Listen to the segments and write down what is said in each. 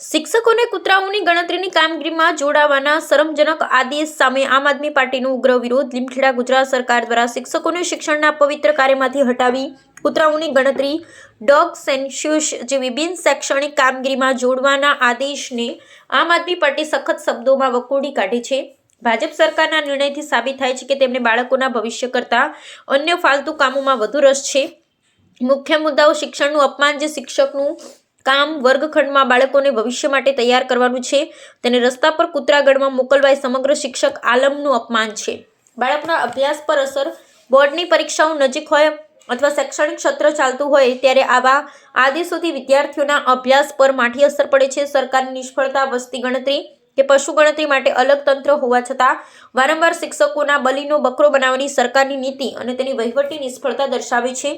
શિક્ષકોને કૂતરાઓની ગણતરીની કામગીરીમાં જોડાવાના શરમજનક આદેશ સામે આમ આદમી પાર્ટીનો ઉગ્ર વિરોધ લીમખેડા ગુજરાત સરકાર દ્વારા શિક્ષકોને શિક્ષણના પવિત્ર કાર્યમાંથી હટાવી કૂતરાઓની ગણતરી ડોગ સેન્સ્યુસ જેવી બિન શૈક્ષણિક કામગીરીમાં જોડવાના આદેશને આમ આદમી પાર્ટી સખત શબ્દોમાં વખોડી કાઢી છે. ભાજપ સરકારના નિર્ણયથી સાબિત થાય છે કે તેમને બાળકોના ભવિષ્ય કરતાં અન્ય ફાલતુ કામોમાં વધુ રસ છે. મુખ્ય મુદ્દાઓ શિક્ષણનું અપમાન જે શિક્ષકનું કામ વર્ગખંડમાં બાળકોને ભવિષ્ય માટે તૈયાર કરવાનું છે. તેને રસ્તા પર કૂતરાગઢમાં મોકલવા સમગ્ર શિક્ષક આલમનું અપમાન છે. બાળકના અભ્યાસ પર અસર બોર્ડની પરીક્ષાઓ નજીક હોય અથવા શૈક્ષણિક સત્ર ચાલતું હોય ત્યારે આવા આદેશોથી વિદ્યાર્થીઓના અભ્યાસ પર માઠી અસર પડે છે. સરકારની નિષ્ફળતા, વસ્તી ગણતરી કે પશુ ગણતરી માટે અલગ તંત્ર હોવા છતાં વારંવાર શિક્ષકોના બલીનો બકરો બનાવવાની સરકારની નીતિ અને તેની વહીવટી નિષ્ફળતા દર્શાવે છે.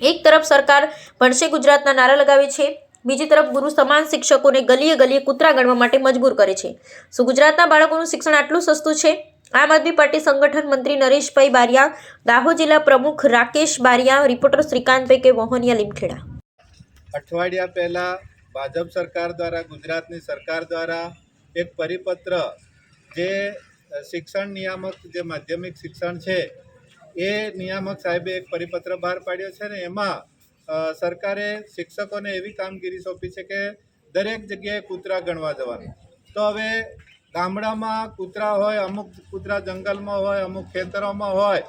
એક તરફ સરકાર ભણશે ગુજરાતના નારા લગાવે છે બીજી તરફ ગુરુ સમાન શિક્ષકોને ગલીએ ગલીએ કૂતરા ગણવા માટે મજબૂર કરે છે. શું ગુજરાતના બાળકોનું શિક્ષણ આટલું સસ્તું છે? આમ આદમી પાર્ટી સંગઠન મંત્રી નરેશભાઈ બારિયા, દાહોદ જિલ્લા પ્રમુખ રાકેશ બારિયા, રિપોર્ટર શ્રીકાંતભાઈ કે વહોનિયા લીમખેડા. અઠવાડિયા પહેલાં ભાજપ સરકાર દ્વારા, ગુજરાતની સરકાર દ્વારા એક પરિપત્ર જે શિક્ષણ નિયામક, જે માધ્યમિક શિક્ષણ છે, એ નિયામક સાહેબે એક પરિપત્ર બહાર પાડ્યો છે ને, એમાં સરકારે શિક્ષકોને એવી કામગીરી સોંપી છે કે દરેક જગ્યાએ કૂતરા ગણવા જવાનું. તો હવે ગામડામાં કૂતરા હોય, અમુક કૂતરા જંગલમાં હોય, અમુક ખેતરોમાં હોય,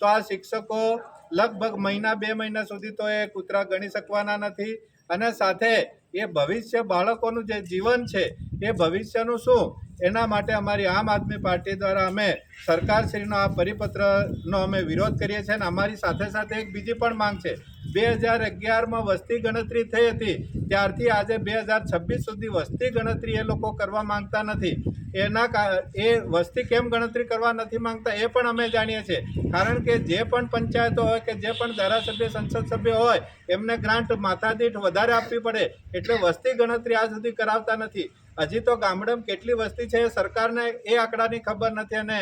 તો આ શિક્ષકો લગભગ મહિના, બે મહિના સુધી તો એ કૂતરા ગણી શકવાના નથી. અને સાથે એ ભવિષ્ય બાળકોનું જે જીવન છે એ ભવિષ્યનું શું? એના માટે અમારી આમ આદમી પાર્ટી દ્વારા અમે સરકારશ્રીનો આ પરિપત્રનો અમે વિરોધ કરીએ છીએ અને અમારી સાથે સાથે એક બીજી પણ માંગ છે. બે હજાર અગિયારમાં વસ્તી ગણતરી થઈ હતી. ત્યારથી આજે બે હજાર છવ્વીસ સુધી વસ્તી ગણતરી એ લોકો કરવા માંગતા નથી. એના એ વસ્તી કેમ ગણતરી કરવા નથી માંગતા એ પણ અમે જાણીએ છીએ. કારણ કે જે પણ પંચાયતો હોય કે જે પણ ધારાસભ્ય, સંસદ સભ્ય હોય, એમને ગ્રાન્ટ માથાદીઠ વધારે આપવી પડે. એટલે વસ્તી ગણતરી આ સુધી કરાવતા નથી. હજી તો ગામડામાં કેટલી વસ્તી છે સરકારને એ આંકડાની ખબર નથી અને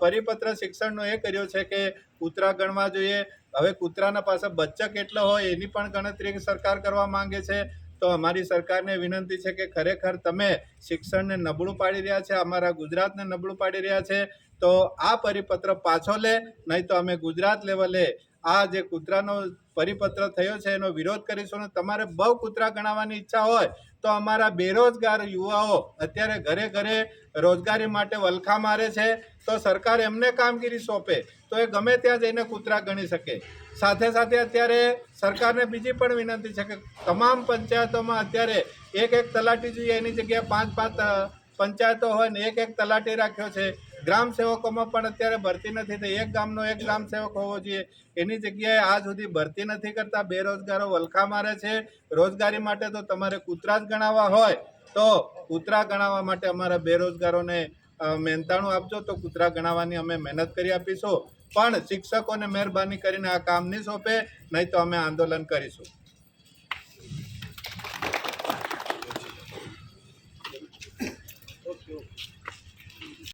પરિપત્ર શિક્ષણનો એ કર્યો છે કે કૂતરા ગણવા જોઈએ. હવે કૂતરાના પાસે બચ્ચા કેટલા હોય એની પણ ગણતરી સરકાર કરવા માંગે છે. તો અમારી સરકારને વિનંતી છે કે ખરેખર તમે શિક્ષણને નબળું પાડી રહ્યા છે, અમારા ગુજરાતને નબળું પાડી રહ્યા છે, તો આ પરિપત્ર પાછો લે, નહીં તો અમે ગુજરાત લેવલે આ જે કૂતરાનો પરિપત્ર થયો છે, એનો વિરોધ કરીશું અને તમારે બહુ કૂતરા ગણાવવાની ઈચ્છા હોય, તો અમારા બેરોજગાર યુવાઓ અત્યારે ઘરે ઘરે રોજગારી માટે વલખા મારે છે, તો સરકાર એમને કામગીરી સોંપે, તો એ ગમે ત્યાં જઈને કૂતરા ગણી શકે. સાથે સાથે અત્યારે સરકારને બીજી પણ વિનંતી છે કે તમામ પંચાયતોમાં અત્યારે એક એક તલાટી જોઈએ એની જગ્યાએ પાંચ પાંચ પંચાયતો હોય ને એક એક તલાટી રાખ્યો છે ગ્રામ સેવકોમાં પણ અત્યારે ભરતી નથી થઈ. એક ગામનો એક ગ્રામ સેવક હોવો જોઈએ. એની જગ્યાએ આ સુધી ભરતી નથી કરતા. બેરોજગારો વલખા મારે છે. રોજગારી માટે તો તમારે કૂતરા જ ગણાવવા હોય તો કૂતરા ગણાવવા માટે અમારા બેરોજગારોને મહેનતાણું આપજો તો કૂતરા ગણાવવાની અમે મહેનત કરી આપીશું. પણ શિક્ષકોને મહેરબાની કરીને આ કામ નહીં સોંપે, નહીં તો અમે આંદોલન કરીશું.